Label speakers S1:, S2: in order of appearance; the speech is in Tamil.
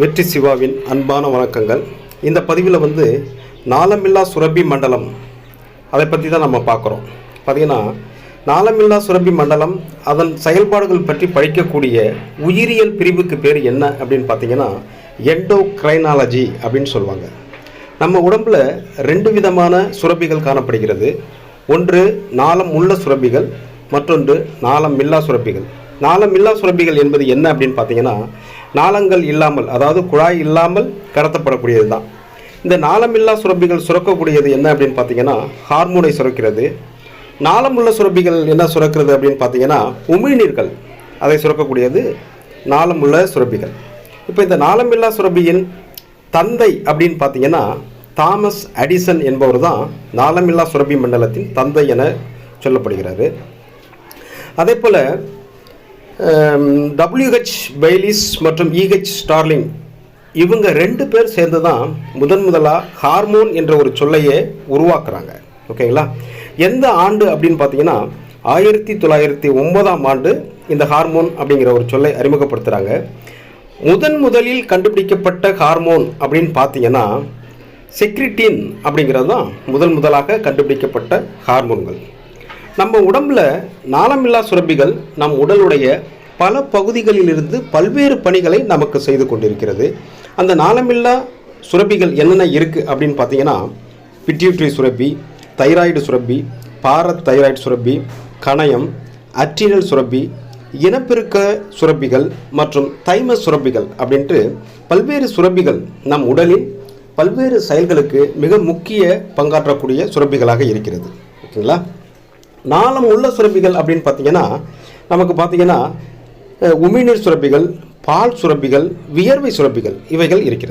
S1: வெற்றி சிவாவின் அன்பான வணக்கங்கள். இந்த பதிவில் வந்து நாளமில்லா சுரபி மண்டலம் அதை பற்றி தான் நம்ம பார்க்குறோம். பார்த்தீங்கன்னா நாளமில்லா சுரபி மண்டலம் அதன் செயல்பாடுகள் பற்றி படிக்கக்கூடிய உயிரியல் பிரிவுக்கு பேர் என்ன அப்படின்னு பார்த்தீங்கன்னா எண்டோக்ரைனாலஜி அப்படின்னு சொல்லுவாங்க. நம்ம உடம்பில் ரெண்டு விதமான சுரபிகள் காணப்படுகிறது. ஒன்று நாளம் உள்ள சுரபிகள் மற்றொன்று நாளம் இல்லா சுரபிகள். நாளம் இல்லா சுரபிகள் என்பது என்ன அப்படின்னு பார்த்தீங்கன்னா நாளங்கள் இல்லாமல் அதாவது குழாய் இல்லாமல் கடத்தப்படக்கூடியது தான். இந்த நாளமில்லா சுரபிகள் சுரக்கக்கூடியது என்ன அப்படின்னு பார்த்தீங்கன்னா ஹார்மோனை சுரக்கிறது. நாளமுள்ள சுரபிகள் என்ன சுரக்கிறது அப்படின்னு பார்த்தீங்கன்னா உமிழ்நீர்கள். அதை சுரக்கக்கூடியது நாளமுள்ள சுரபிகள் இப்போ இந்த நாளமில்லா சுரப்பியின் தந்தை அப்படின்னு பார்த்தீங்கன்னா தாமஸ் அடிசன் என்பவர் தான் நாளமில்லா சுரபி மண்டலத்தின் தந்தை என சொல்லப்படுகிறாரு. அதே போல் டபிள்யூஹெச் பெய்லிஸ் மற்றும் இஹெச் ஸ்டார்லிங் இவங்க ரெண்டு பேர் சேர்ந்து தான் முதன் முதலாக ஹார்மோன் என்ற ஒரு சொல்லையே உருவாக்குறாங்க. ஓகேங்களா? எந்த ஆண்டு அப்படின்னு பார்த்தீங்கன்னா ஆயிரத்தி தொள்ளாயிரத்தி ஒன்பதாம் ஆண்டு இந்த ஹார்மோன் அப்படிங்கிற ஒரு சொல்லை அறிமுகப்படுத்துகிறாங்க முதன் முதலில் கண்டுபிடிக்கப்பட்ட ஹார்மோன் அப்படின்னு பார்த்தீங்கன்னா செக்ரிட்டின் அப்படிங்கிறது தான் முதல் முதலாக கண்டுபிடிக்கப்பட்ட ஹார்மோன்கள் நம்ம உடம்புல நாளமில்லா சுரப்பிகள் நம் உடலுடைய பல பகுதிகளிலிருந்து பல்வேறு பணிகளை நமக்கு செய்து கொண்டிருக்கிறது. அந்த நாளமில்லா சுரப்பிகள் என்னென்ன இருக்குது அப்படின்னு பார்த்தீங்கன்னா பிட்யூட்ரி சுரப்பி தைராய்டு சுரப்பி பாரத் தைராய்டு சுரப்பி கணயம் அற்றினல் சுரப்பி இனப்பெருக்க சுரப்பிகள் மற்றும் தைம சுரப்பிகள் அப்படின்ட்டு பல்வேறு சுரப்பிகள் நம் உடலின் பல்வேறு செயல்களுக்கு மிக முக்கிய பங்காற்றக்கூடிய சுரப்பிகளாக இருக்கிறது. ஓகேங்களா? நாளம் உள்ள சுரப்பிகள் அப்படின்னு பார்த்தீங்கன்னா நமக்கு பார்த்தீங்கன்னா உமிழ்நீர் சுரப்பிகள் பால் சுரப்பிகள் வியர்வை சுரப்பிகள் இவைகள் இருக்கிறது.